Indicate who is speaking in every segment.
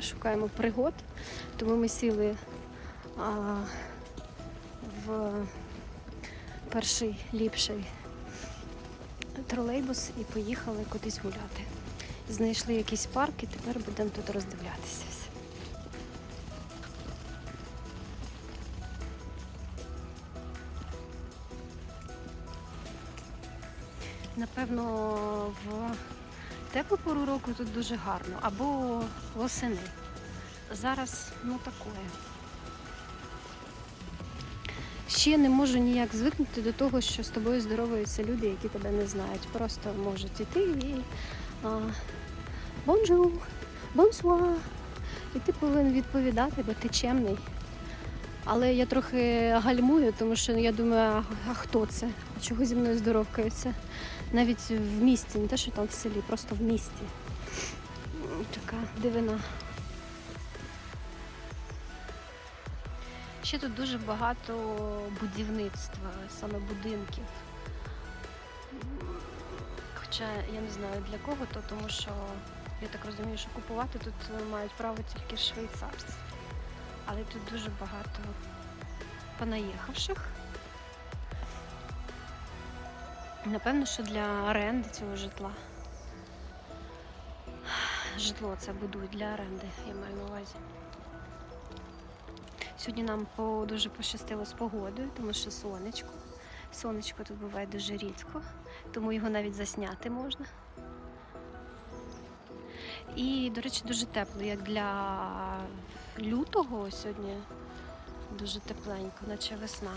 Speaker 1: шукаємо пригод, тому ми сіли а, в перший ліпший тролейбус і поїхали кудись гуляти. Знайшли якийсь парк і тепер будемо тут роздивлятися. Напевно, в теплу пору року тут дуже гарно, або восени. Зараз ну такое. Ще не можу ніяк звикнути до того, що з тобою здороваються люди, які тебе не знають. Просто можуть іти і а, бонжур, бонсуа. І ти повинен відповідати, бо ти чемний. Але я трохи гальмую, тому що я думаю, а, хто це? Чого зі мною здоровкаються? Навіть в місті, не те, що там в селі, просто в місті. Така дивина. Ще тут дуже багато будівництва, саме будинків. Хоча я не знаю для кого то, тому що я так розумію, що купувати тут мають право тільки швейцарці. Але тут дуже багато понаїхавших. Напевно, що для оренди цього житла. Житло це будують для оренди, я маю на увазі. Сьогодні нам по, дуже пощастило з погодою, тому що сонечко. Сонечко тут буває дуже рідко, тому його навіть засняти можна. І, до речі, дуже тепло, як для лютого сьогодні дуже тепленько, наче весна.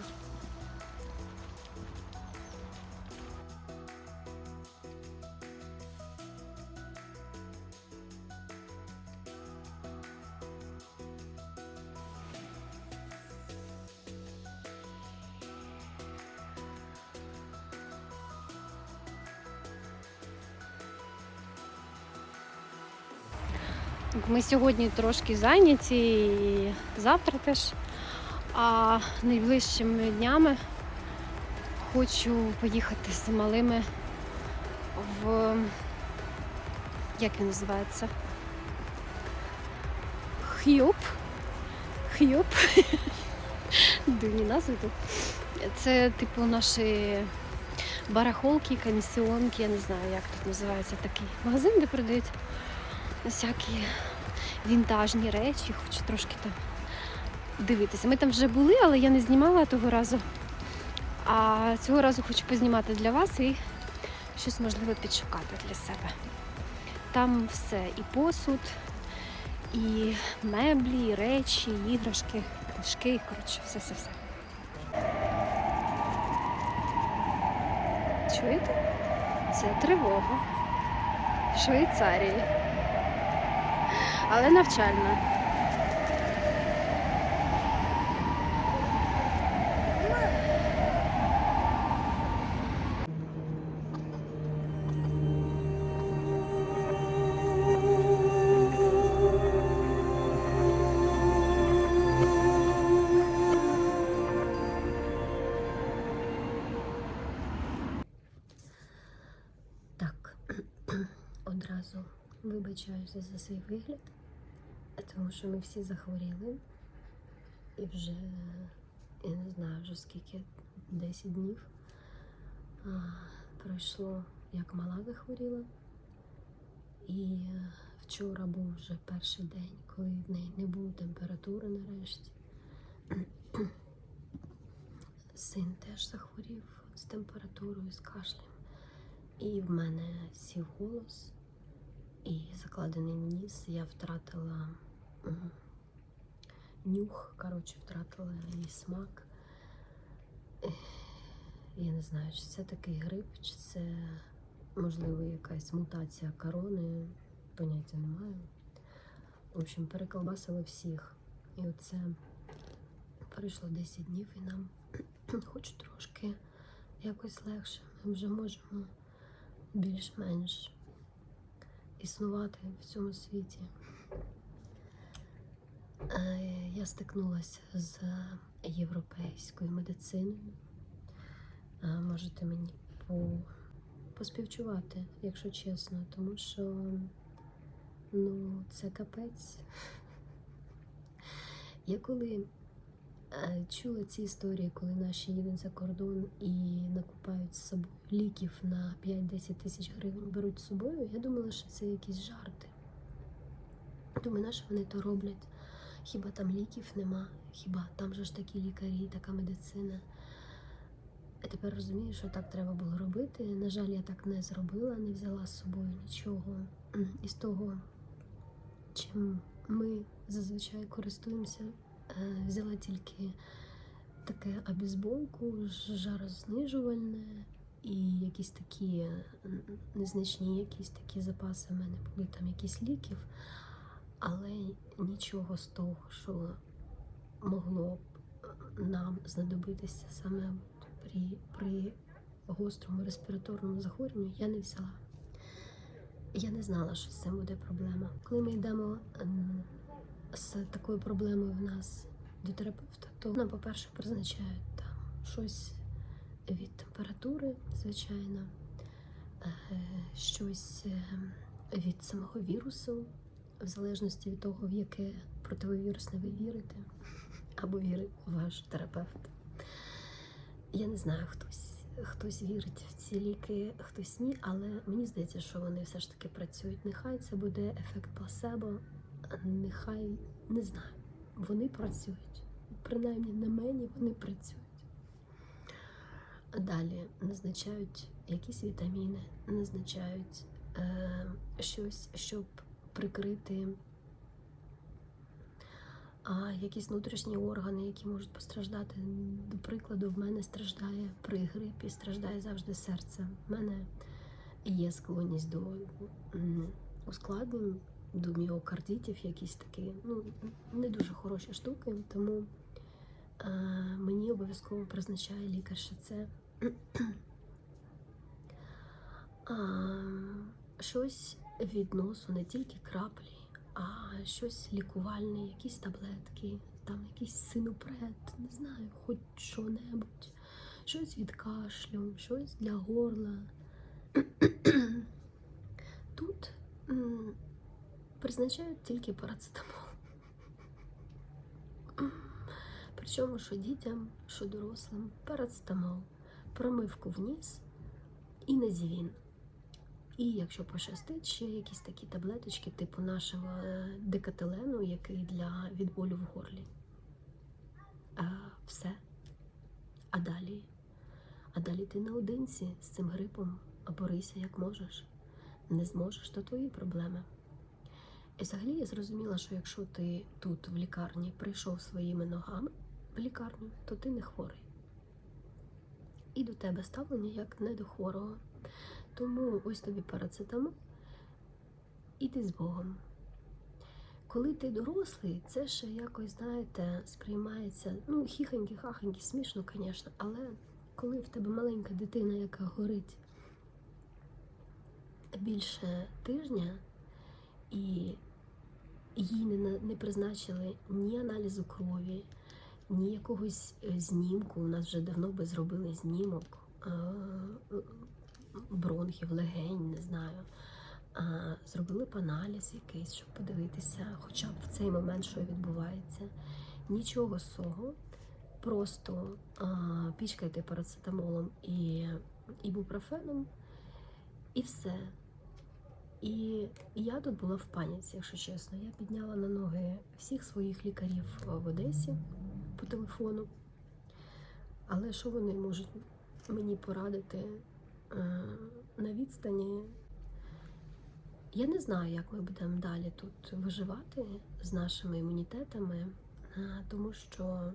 Speaker 1: Ми сьогодні трошки зайняті і завтра теж. А найближчими днями хочу поїхати з малими в як він називається? Х'юп. Х'юп. Дивні назви тут. Це типу наші барахолки, комісіонки, я не знаю, як тут називається такий магазин, де продають всякі вінтажні речі, хочу трошки там дивитися. Ми там вже були, але я не знімала того разу. А цього разу хочу познімати для вас і щось можливо підшукати для себе. Там все, і посуд, і меблі, і речі, і іграшки, книжки, коротше, все-все-все. Чуєте? Це тривога в Швейцарії. Але навчальна. Одразу вибачаюся за свій вигляд, тому що ми всі захворіли. І вже, я не знаю, вже скільки, 10 днів а, пройшло, як мала захворіла. І вчора був вже перший день, коли в неї не було температури нарешті. Син теж захворів з температурою, з кашлем. І в мене сів голос і закладений ніс. Я втратила нюх, коротше, втратила її смак. Я не знаю, чи це такий грип, чи це можливо якась мутація корони, поняття не маю. В общем, переколбасили всіх. І оце пройшло 10 днів і нам хоч трошки якось легше. Ми вже можемо більш-менш існувати в цьому світі. Е, Я стикнулася з європейською медициною. Е, Можете мені по... поспівчувати, якщо чесно, тому що ну це капець. Я коли чула ці історії, коли наші їдуть за кордон і накупають з собою ліків на 5-10 тисяч гривень, беруть з собою, я думала, що це якісь жарти. Думаю, на що вони то роблять? Хіба там ліків нема? Хіба там же ж такі лікарі, така медицина? Я тепер розумію, що так треба було робити. На жаль, я так не зробила, не взяла з собою нічого із того, чим ми зазвичай користуємося. Взяла тільки таке обізболку, жарознижувальне і якісь такі незначні якісь такі запаси. У мене були там якісь ліків, але нічого з того, що могло б нам знадобитися саме при, при гострому респіраторному захворюванні, я не взяла. Я не знала, що цим буде проблема. Коли ми йдемо ем, з такою проблемою в нас до терапевта, то нам, по-перше, призначають там щось від температури, звичайно, е, щось е, від самого вірусу, в залежності від того, в яке противовірусне ви вірите, або вірить ваш терапевт. Я не знаю, хтось, хтось вірить в ці ліки, хтось ні, але мені здається, що вони все ж таки працюють. Нехай це буде ефект плацебо, нехай не знаю. Вони працюють. Принаймні на мені вони працюють. Далі назначають якісь вітаміни, назначають е, щось, щоб прикрити а якісь внутрішні органи, які можуть постраждати. До прикладу, в мене страждає при грипі, страждає завжди серце. В мене є склонність до ускладнень, до міокардитів, якісь такі, ну, не дуже хороші штуки, тому е, мені обов'язково призначає лікар ще це. А, щось від носу, не тільки краплі, а щось лікувальне, якісь таблетки, там якийсь синопред, не знаю, хоч що-небудь, щось від кашлю, щось для горла. Тут м, призначають тільки парацетамол. Причому що дітям, що дорослим, парацетамол, промивку вниз і назівін. І якщо пощастить, ще якісь такі таблеточки, типу нашого е, декателену, який для від болю в горлі. А, все. А далі? А далі ти наодинці з цим грипом, а борися як можеш. Не зможеш, то твої проблеми. І взагалі я зрозуміла, що якщо ти тут в лікарні прийшов своїми ногами в лікарню, то ти не хворий. І до тебе ставлення як не до хворого. Тому ось тобі парацетамол, іди з Богом. Коли ти дорослий, це ще якось, знаєте, сприймається, ну, хіхоньки, хахоньки, смішно, звісно, але коли в тебе маленька дитина, яка горить більше тижня, і їй не, не призначили ні аналізу крові, ні якогось е, знімку, у нас вже давно би зробили знімок. е, бронхів, легень, не знаю. А, Зробили б аналіз якийсь, щоб подивитися, хоча б в цей момент, що відбувається. Нічого з цього. Просто а, пічкайте парацетамолом і ібупрофеном, і все. І я тут була в паніці, якщо чесно. Я підняла на ноги всіх своїх лікарів в Одесі по телефону. Але що вони можуть мені порадити е, на відстані? Я не знаю, як ми будемо далі тут виживати з нашими імунітетами, е, тому що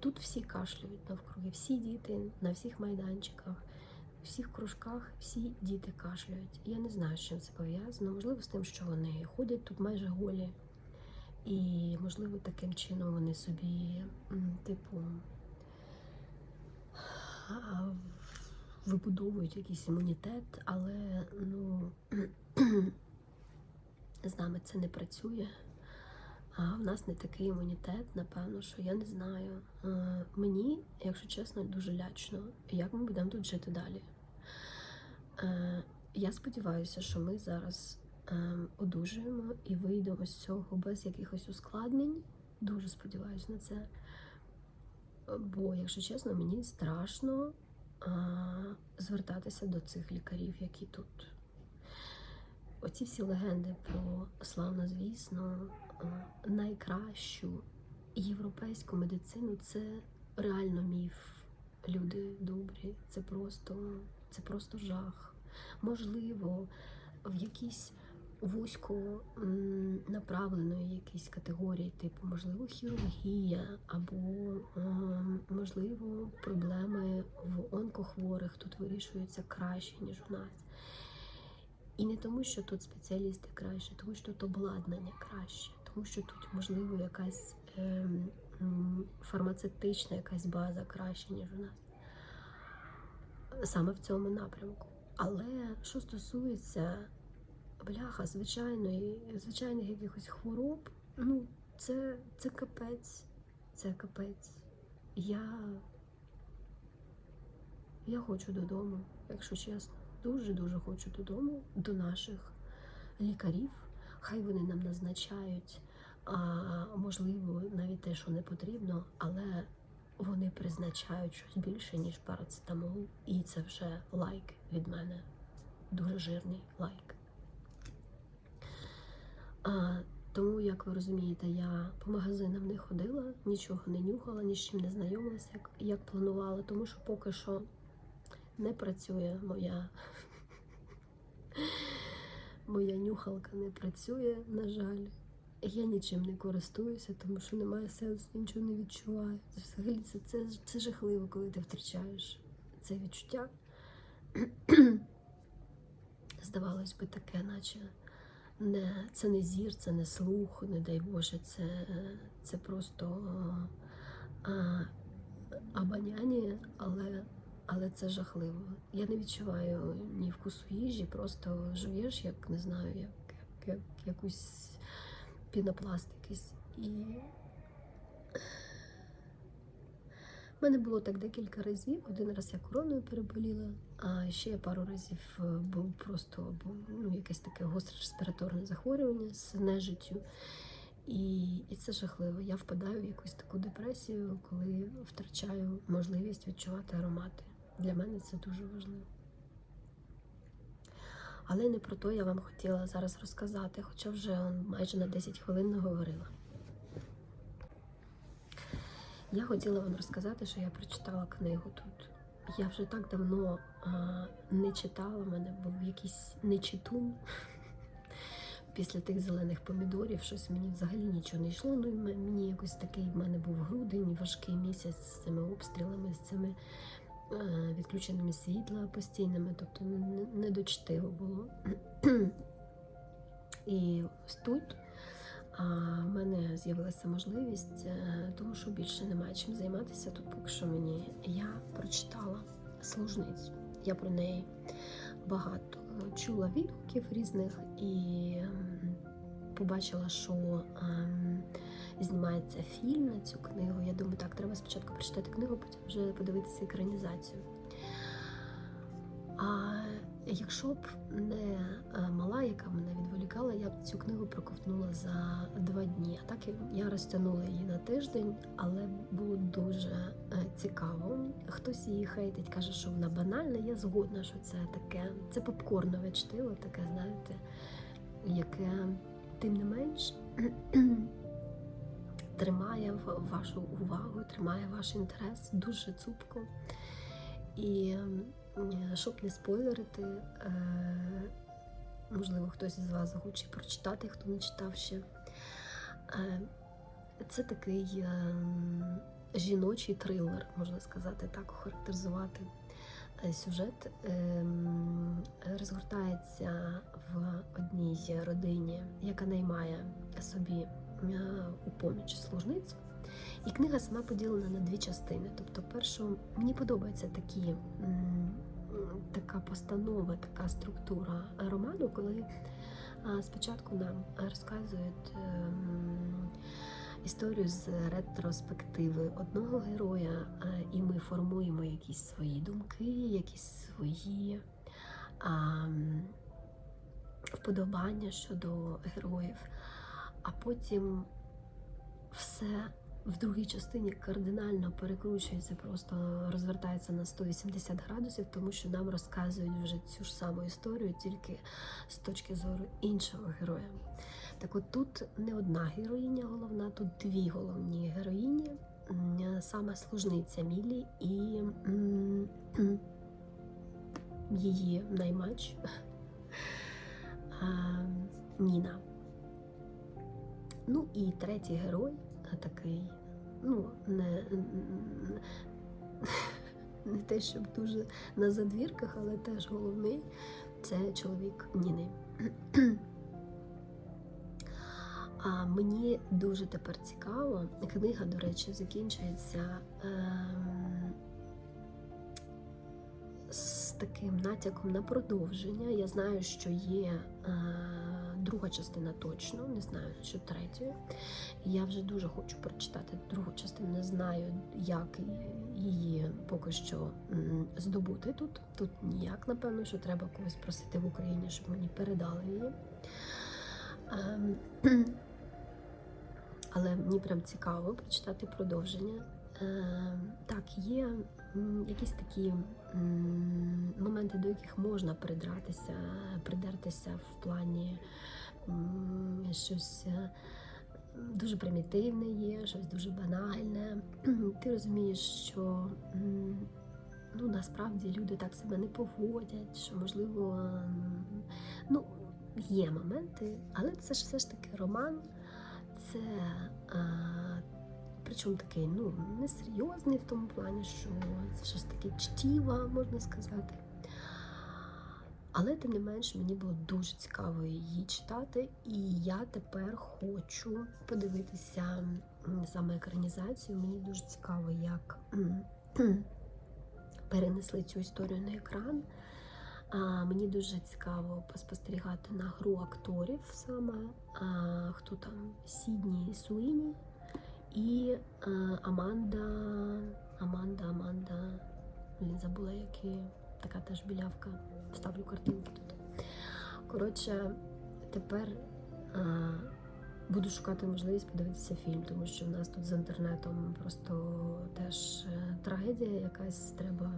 Speaker 1: тут всі кашлюють навкруги, всі діти на всіх майданчиках, всіх кружках всі діти кашлюють. Я не знаю, з чим це пов'язано. Можливо, з тим, що вони ходять тут майже голі. І, можливо, таким чином вони собі, типу, вибудовують якийсь імунітет, але ну, з нами це не працює. А в нас не такий імунітет, напевно, що я не знаю. Е, Мені, якщо чесно, дуже лячно, як ми будемо тут жити далі. Е, Я сподіваюся, що ми зараз ем, одужуємо і вийдемо з цього без якихось ускладнень. Дуже сподіваюся на це. Бо, якщо чесно, мені страшно звертатися до цих лікарів, які тут. Оці всі легенди про славнозвісну, а, найкращу європейську медицину це реально міф. Люди добрі, це просто, це просто жах. Можливо, в якійсь вузько направленої якійсь категорії, типу, можливо, хірургія, або ем, можливо, проблеми в онкохворих тут вирішуються краще, ніж у нас. І не тому, що тут спеціалісти краще, тому що тут обладнання краще, тому що тут, можливо, якась ем, фармацевтична якась база краще, ніж у нас. Саме в цьому напрямку. Але що стосується бляха, звичайної, звичайних якихось хвороб, ну, це, це капець. Це капець. Я, я хочу додому, якщо чесно. Дуже-дуже хочу додому, до наших лікарів. Хай вони нам назначають, а, можливо, навіть те, що не потрібно, але вони призначають щось більше, ніж парацетамол. І це вже лайк від мене. Дуже жирний лайк. А, тому, як ви розумієте, я по магазинам не ходила, нічого не нюхала, ні з чим не знайомилася, як, як планувала, тому що поки що не працює моя. Моя нюхалка не працює, на жаль. Я нічим не користуюся, тому що немає сенсу, нічого не відчуваю. Взагалі це, це, це жахливо, коли ти втрачаєш це відчуття. Здавалось би, таке, наче не, це не зір, це не слух, не дай Боже, це, це просто а, обоняння, але, але це жахливо. Я не відчуваю ні вкусу їжі, просто жуєш, як не знаю, як, як, як якусь пінопласт якийсь. І в мене було так декілька разів. Один раз я короною переболіла, а ще пару разів е, був просто був, ну, якесь таке гостре респіраторне захворювання з нежиттю. І, і це жахливо. Я впадаю в якусь таку депресію, коли втрачаю можливість відчувати аромати. Для мене це дуже важливо. Але не про то я вам хотіла зараз розказати, хоча вже майже на 10 хвилин наговорила. Я хотіла вам розказати, що я прочитала книгу тут. Я вже так давно а, не читала, в мене був якийсь нечитун. Після тих зелених помідорів щось мені взагалі нічого не йшло. Ну і мені якось такий в мене був грудень, важкий місяць з цими обстрілами, з цими відключеними світла постійними, тобто недочтиво було. І ось тут в мене з'явилася можливість, е, тому що більше немає чим займатися. Тут поки що мені я прочитала служницю. Я про неї багато чула відгуків різних і побачила, що ем, знімається фільм на цю книгу. Я думаю, так, треба спочатку прочитати книгу, потім вже подивитися екранізацію. А якщо б не е, мала, яка мене відволікала, я б цю книгу проковтнула за два дні. А так я- розтягнула її на тиждень, але було дуже е, цікаво. Хтось її хейтить, каже, що вона банальна. Я згодна, що це таке. Це попкорнове чтиво, таке, знаєте, яке тим не менш тримає вашу увагу, тримає ваш інтерес дуже цупко. І щоб не спойлерити, е, можливо, хтось із вас захоче прочитати, хто не читав ще. Е, Це такий е, жіночий трилер, можна сказати, так охарактеризувати. Сюжет ем, розгортається в одній родині, яка наймає собі у поміч служницю. І книга сама поділена на дві частини. Тобто, першу мені подобається такі, така постанова, така структура роману, коли спочатку нам розказують ем, історію з ретроспективи одного героя, і ми формуємо якісь свої думки, якісь свої вподобання щодо героїв, а потім все в другій частині кардинально перекручується, просто розвертається на 180 градусів, тому що нам розказують вже цю ж саму історію, тільки з точки зору іншого героя. Так от тут не одна героїня головна, тут дві головні героїні, саме служниця Мілі і її наймач Ніна. Ну і третій герой а, такий, ну, не, не те, щоб дуже на задвірках, але теж головний це чоловік Ніни. А мені дуже тепер цікаво. Книга, до речі, закінчується з таким натяком на продовження. Я знаю, що є е, друга частина точно, не знаю, що третьої. Я вже дуже хочу прочитати другу частину. Не знаю, як її поки що здобути тут. Тут ніяк, напевно, що треба когось просити в Україні, щоб мені передали її. Ем, але мені прям цікаво прочитати продовження. Е, так, є якісь такі моменти, до яких можна придратися, придертися в плані щось е, дуже примітивне є, щось дуже банальне. Ти розумієш, що ну, насправді люди так себе не поводять, що можливо, ну, є моменти, але це ж все ж таки роман. Це а, причому такий ну, несерйозний в тому плані, що це все ж таки чтіва, можна сказати. Але тим не менш мені було дуже цікаво її читати, і я тепер хочу подивитися саме екранізацію. Мені дуже цікаво, як перенесли цю історію на екран. А, мені дуже цікаво поспостерігати на гру акторів саме, а, хто там Сідні Суїні і а, Аманда. Аманда, Аманда. Блін, забула, які така теж білявка. Ставлю картинки тут. Коротше, тепер а, буду шукати можливість подивитися фільм, тому що в нас тут з інтернетом просто теж е, трагедія якась треба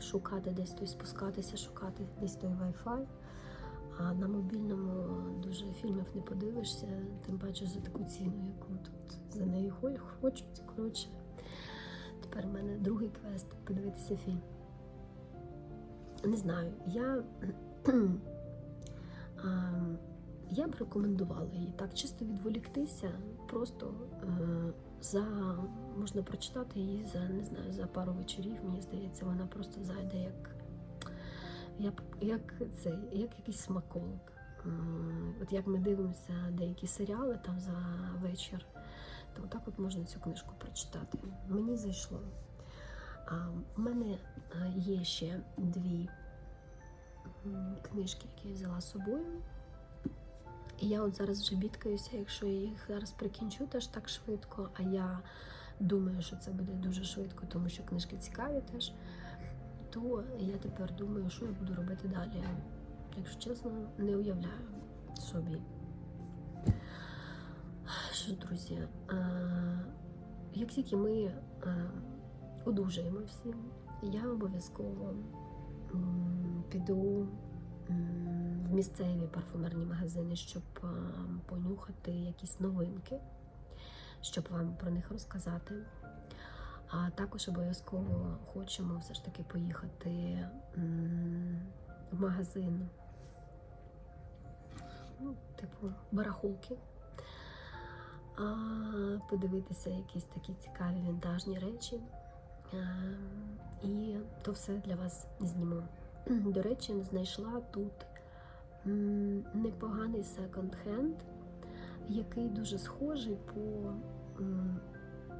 Speaker 1: шукати десь той спускатися, шукати десь той Wi-Fi. А на мобільному дуже фільмів не подивишся, тим паче за таку ціну, яку тут за неї хо- хочуть. Коротше, тепер в мене другий квест подивитися фільм. Не знаю, я, а, я б рекомендувала її так, чисто відволіктися, просто е, за можна прочитати її за не знаю за пару вечорів. Мені здається, вона просто зайде як як, як це, як якийсь смаколик. От як ми дивимося деякі серіали там за вечір, то так от можна цю книжку прочитати. Мені зайшло. У мене є ще дві книжки, які я взяла з собою. І я от зараз вже бідкаюся, якщо я їх зараз прикінчу теж так швидко, а я думаю, що це буде дуже швидко, тому що книжки цікаві теж, то я тепер думаю, що я буду робити далі. Якщо чесно, не уявляю собі. Що, друзі, як тільки ми одужаємо всі, я обов'язково піду в місцеві парфумерні магазини, щоб понюхати якісь новинки, щоб вам про них розказати. А також обов'язково хочемо все ж таки поїхати в магазин, ну, типу барахолки, а, подивитися якісь такі цікаві вінтажні речі. Е, І то все для вас зніму. До речі, знайшла тут непоганий секонд-хенд, який дуже схожий по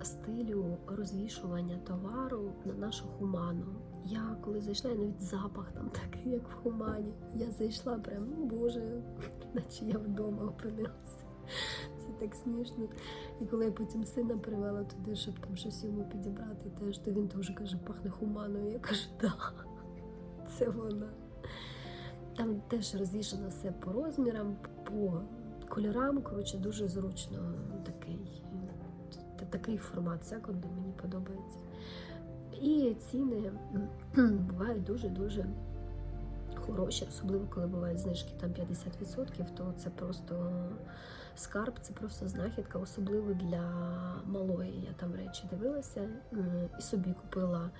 Speaker 1: стилю розвішування товару на нашу хуману. Я коли зайшла, я навіть запах там такий, як в хумані. Я зайшла прям, ну боже, наче я вдома опинилася. Це так смішно. І коли я потім сина привела туди, щоб там щось йому підібрати, теж, то він теж каже, пахне хуманою. Я кажу, так, це вона. Там теж розвішано все по розмірам, по кольорам. Коротше, дуже зручно такий, та- такий формат секунду мені подобається. І ціни бувають дуже-дуже хороші, особливо коли бувають знижки там 50%, то це просто скарб, це просто знахідка, особливо для малої. Я там речі дивилася і собі купила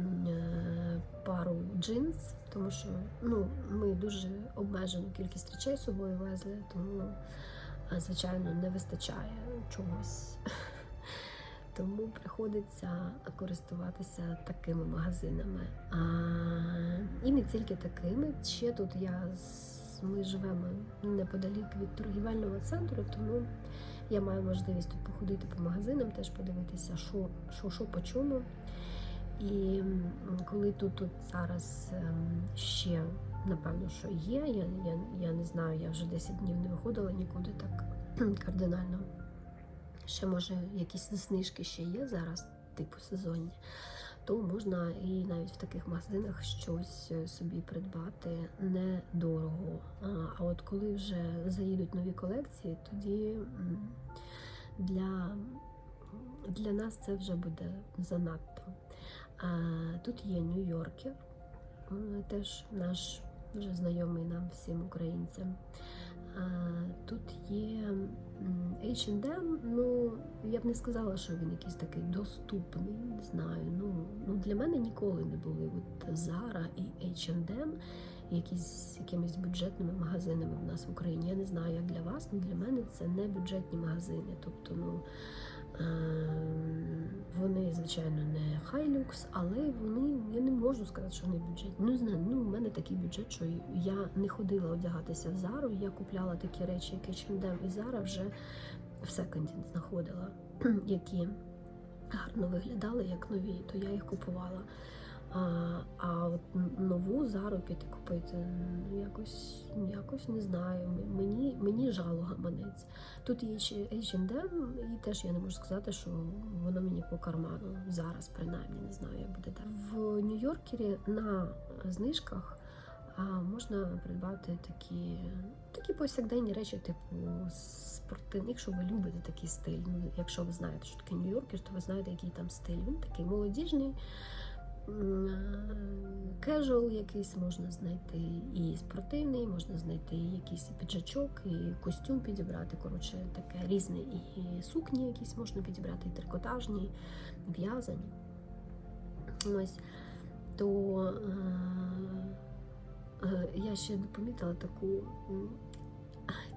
Speaker 1: е, пару джинс, тому що ну, ми дуже обмежену кількість речей з собою везли, тому, е, звичайно, не вистачає чогось. Тому приходиться користуватися такими магазинами. А, і не тільки такими. Ще тут я ми живемо неподалік від торгівельного центру, тому я маю можливість тут походити по магазинам, теж подивитися, що, що, що по чому. І коли тут, тут зараз ем, ще напевно, що є, я, я, я не знаю, я вже 10 днів не виходила нікуди так кардинально. Ще може якісь знижки ще є зараз, типу сезонні, то можна і навіть в таких магазинах щось е, собі придбати недорого. А, от коли вже заїдуть нові колекції, тоді для, для нас це вже буде занадто. Тут є Нью-Йоркер, теж наш вже знайомий нам всім українцям. А, Тут є H&M, ну я б не сказала, що він якийсь такий доступний, не знаю. Ну, ну для мене ніколи не були от Zara і H&M якісь якимись бюджетними магазинами в нас в Україні. Я не знаю, як для вас, але для мене це не бюджетні магазини. Тобто, ну вони, звичайно, не хай-люкс, але вони, я не можу сказати, що вони бюджетні. Ну, знаю, ну, у мене такий бюджет, що я не ходила одягатися в Зару, я купляла такі речі, як H&M і зара вже в секонді знаходила, які гарно виглядали як нові, то я їх купувала. А, а от нову зару піти купити якось, якось не знаю. Мені, мені жало гаманець. Тут є ще H&M, і теж я не можу сказати, що воно мені по карману зараз, принаймні, не знаю, як буде так. В Нью-Йоркері на знижках можна придбати такі, такі повсякденні речі, типу спортивні, якщо ви любите такий стиль. Ну, якщо ви знаєте, що таке Нью-Йоркер, то ви знаєте, який там стиль. Він такий молодіжний. Кежуал якийсь можна знайти і спортивний, можна знайти і якийсь і піджачок, і костюм підібрати. Коротше, таке різне, і сукні якісь можна підібрати, і трикотажні, в'язані. Ось то е, е, я ще помітила таку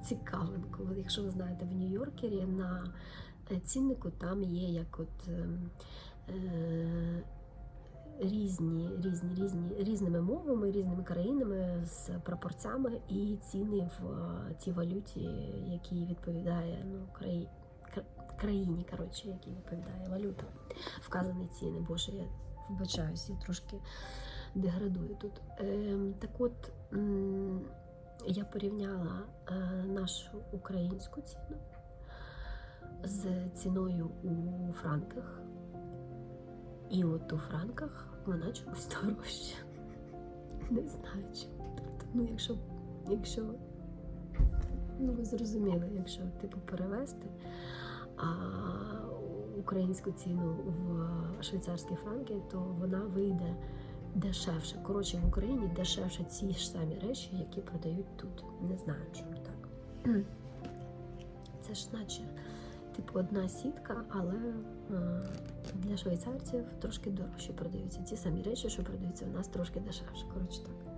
Speaker 1: цікавинку. Якщо ви знаєте, в Нью-Йоркері на е, ціннику там є як от. Е, різні, різні, різні, різними мовами, різними країнами з пропорцями і ціни в е, тій валюті, якій відповідає ну, краї, кра- країні, коротше, якій відповідає валюта. Вказані ціни. Боже, я вибачаюсь, я трошки деградую тут. Ем, так от я порівняла е, нашу українську ціну з ціною у франках. І от у франках вона чомусь дорожча. Не знаю чому. Тобто, ну, якщо, якщо ну ви зрозуміли, якщо типу перевести а, українську ціну в швейцарські франки, то вона вийде дешевше. Коротше, в Україні дешевше ці ж самі речі, які продають тут. Не знаю, чому так. Це ж наче типу одна сітка, але е, для швейцарців трошки дорожче продаються. Ті самі речі, що продаються у нас трошки дешевше. Коротше так.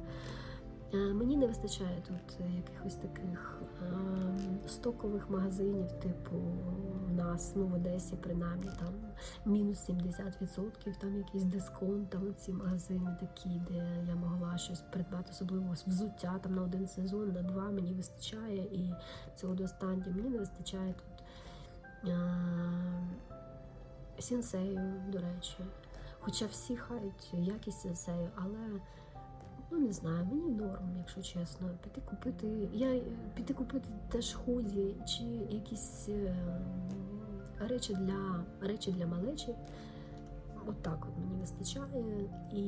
Speaker 1: Е, Мені не вистачає тут якихось таких е, стокових магазинів, типу в нас, ну в Одесі, принаймні там мінус 70%, там якийсь дисконт, там ці магазини такі, де я могла щось придбати, особливо взуття там на один сезон, на два мені вистачає, і цього достатньо. Мені не вистачає тут сінсею, до речі. Хоча всі хають якість сенсею, але ну не знаю, мені норм, якщо чесно. Піти купити. Я піти купити теж худі чи якісь е, речі для речі для малечі. От от мені вистачає. І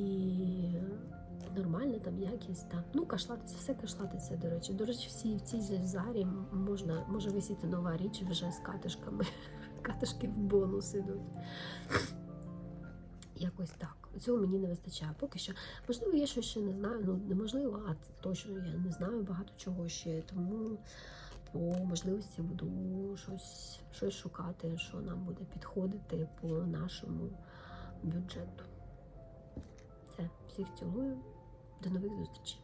Speaker 1: Нормальна там якість, там. Ну, кашлатиця, все кашлатиця, до речі. До речі, всі в цій зазарі м- можна, може висіти нова річ вже з катишками. Катишки в бонус ідуть. Якось так. Цього мені не вистачає. Поки що. Можливо, я щось ще не знаю. Ну, неможливо, а точно я не знаю багато чого ще. Тому по можливості буду щось, щось шукати, що нам буде підходити по нашому бюджету. Все, всіх цілую. До нових зустрічей.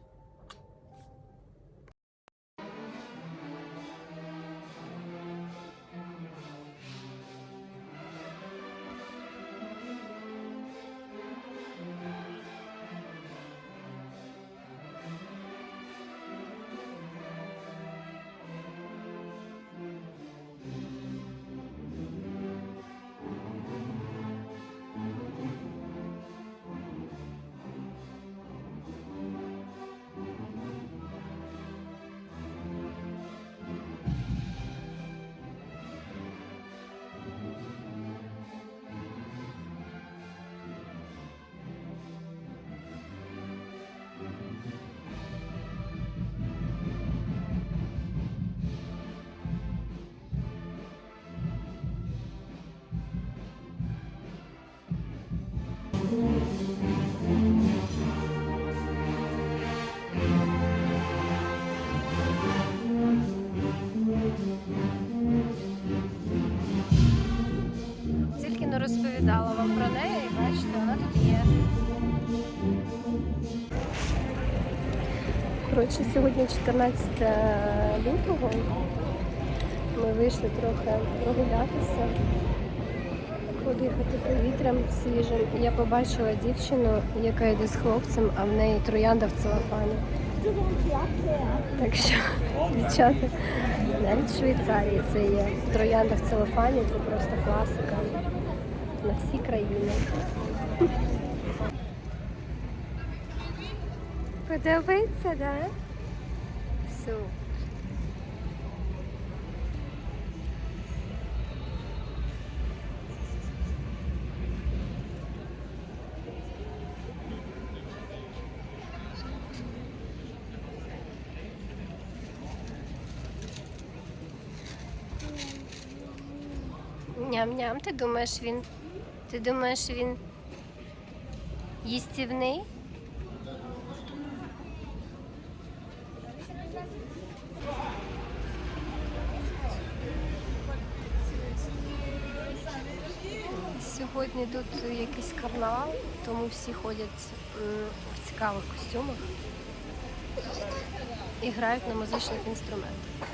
Speaker 1: Розповідала вам про неї, і бачите, вона тут є. Коротше, сьогодні 14 лютого. Ми вийшли трохи прогулятися, подихати повітрям свіжим. Я побачила дівчину, яка йде з хлопцем, а в неї троянда в целофані. Так що, дівчата, навіть в Швейцарії це є. Троянда в целофані це просто класика на всі країни. Подобається? Да? Супер. Ням-ням, ти думаєш він. Ти думаєш він їстівний? Сьогодні тут якийсь карнавал, тому всі ходять в цікавих костюмах і грають на музичних інструментах.